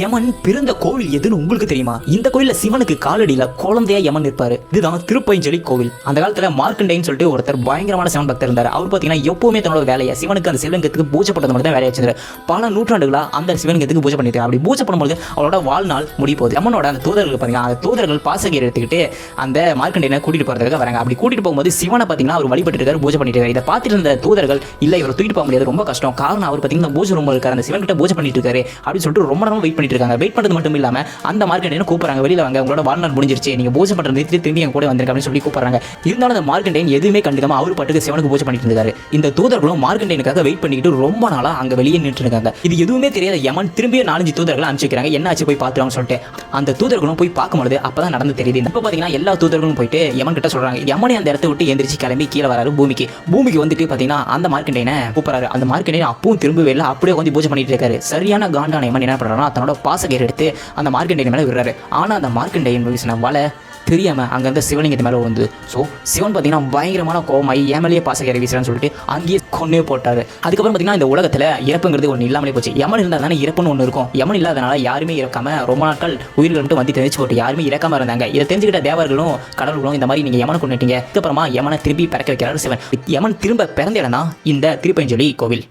யமன் பிறந்த கோவில் எதுன்னு உங்களுக்கு தெரியுமா? இந்த கோயில்ல சிவனுக்கு காலடியில குழந்தையா யமன் இருப்பாரு இதுதான் திருப்பைஞ்சலி கோவில். அந்த காலத்துல மார்க்கண்டைன்னு சொல்லிட்டு ஒருத்தர் பயங்கரமான சிவன் பக்தர் இருந்தார். அவர் பாத்தீங்கன்னா எப்பவுமே தன்னோட வேலையை சிவனுக்கு அந்த சிவலிங்கத்துக்கு பூஜை பண்றது மட்டும் தான் வேலையை வச்சிருந்தாரு பல நூற்றாண்டுகளா அந்த சிவலிங்கத்துக்கு பூஜை பண்ணிட்டு அப்படி பூஜை பண்ணும்போது அவரோட வாழ்நாள் முடிய போகுது. யமனோட அந்த தூதர்கள் பாத்தீங்கன்னா அந்த தூதர்கள் பாசகீர் எடுத்துக்கிட்டு அந்த மார்க்கண்டேனை கூட்டிட்டு போறதுக்காக வராங்க. அப்படி கூட்டிட்டு போகும்போது சிவனை பாத்தீங்கன்னா அவர் வழிபட்டு இருக்காரு பூஜை பண்ணிட்டு இருக்காரு. இதை பார்த்துட்டு இருந்த தூதர்கள் இல்ல இவரை தூக்கிட்டு போக முடியாது ரொம்ப கஷ்டம். காரணம் அவர் பாத்தீங்கன்னா பூஜை ரொம்ப இருக்காரு. அந்த சிவன் கிட்ட பூஜை பண்ணிட்டு இருக்காரு. அப்படின்னு சொல்லிட்டு ரொம்ப நேரம் வெயிட் பண்ணிட்டு இருக்காங்க வெயிட் பண்றது மட்டும் இல்லாம அந்த மார்க்கெண்டையும் கூப்பிடுறாங்க? வெளியில வாங்க உங்களோட வாழ்நாள் முடிஞ்சிருச்சு. நீங்க பூஜை பண்றது நிறுத்தி திரும்பி என் கூட வந்திருக்க அப்படின்னு சொல்லி கூப்பிடுறாங்க. இருந்தாலும் அந்த மார்க்கெண்டைன் எதுவுமே கண்டுக்காம அவர் பாட்டுக்கு சிவனுக்கு பூஜை பண்ணிட்டு இருந்தாரு இந்த தூதர்களும் மார்க்கெண்டைனுக்காக வெயிட் பண்ணிட்டு ரொம்ப நாளா அங்க வெளியே நின்று இருக்காங்க. இது எதுவுமே தெரியாத யமன் திரும்பிய நாலஞ்சு தூதர்களை அனுப்பிச்சு என்ன ஆச்சு போய் பார்த்துருவாங்க சொல்லிட்டு. அந்த தூதர்களும் போய் பார்க்கும்போது அப்பதான் நடந்து தெரியுது. இப்போ பாத்தீங்கன்னா எல்லா தூதர்களும் போயிட்டு யமன் கிட்ட சொல்றாங்க. யமனே அந்த இடத்த விட்டு எந்திரிச்சு கிளம்பி கீழே வராரு பூமிக்கு. பூமிக்கு வந்துட்டு பாத்தீங்கன்னா அந்த மார்க்கெண்டைனை கூப்பிடுறாரு. அந்த மார்க்கெண்டைன் அப்பவும் திரும்பவே இல்லை. அப்படியே வந்து பூஜை பண்ணிட்டு இருக்காரு. சரியான காண்டான யமன் என்ன பண்றாருன்னா தன்னோட பாசகேர் எடுத்து அந்த மார்க்கண்டேயன் மேலே விடுறாரு. ஆனால் அந்த மார்க்கண்டேயன் வீசின வலை தெரியாமல் அங்கேருந்து சிவலிங்கத்து மேலே வந்து ஸோ சிவன் பார்த்தீங்கன்னா பயங்கரமான கோமாயி ஏமலையே பாசகரை வீசுறான்னு சொல்லிட்டு அங்கேயே கொன்னே போட்டார். அதுக்கப்புறம் பார்த்தீங்கன்னா இந்த உலகத்தில் இறப்புங்கிறது ஒன்று இல்லாமலே போச்சு. யமன் இருந்தால் தானே இறப்புன்னு ஒன்று இருக்கும். யமன் இல்லாதனால யாருமே இறக்காம ரொம்ப நாட்கள் உயிர்கள் மட்டும் வந்து தெரிஞ்சு போட்டு யாருமே இறக்காம இருந்தாங்க. இதை தெரிஞ்சுக்கிட்ட தேவர்களும் கடவுள்களும் இந்த மாதிரி நீங்க யமனை கொண்டுட்டீங்க அதுக்கப்புறமா யமனை திருப்பி பிறக்க வைக்கிறாரு சிவன். யமன் திரும்ப பிறந்த இடம் தான் இந்த திருப்பஞ்சலி கோவில்.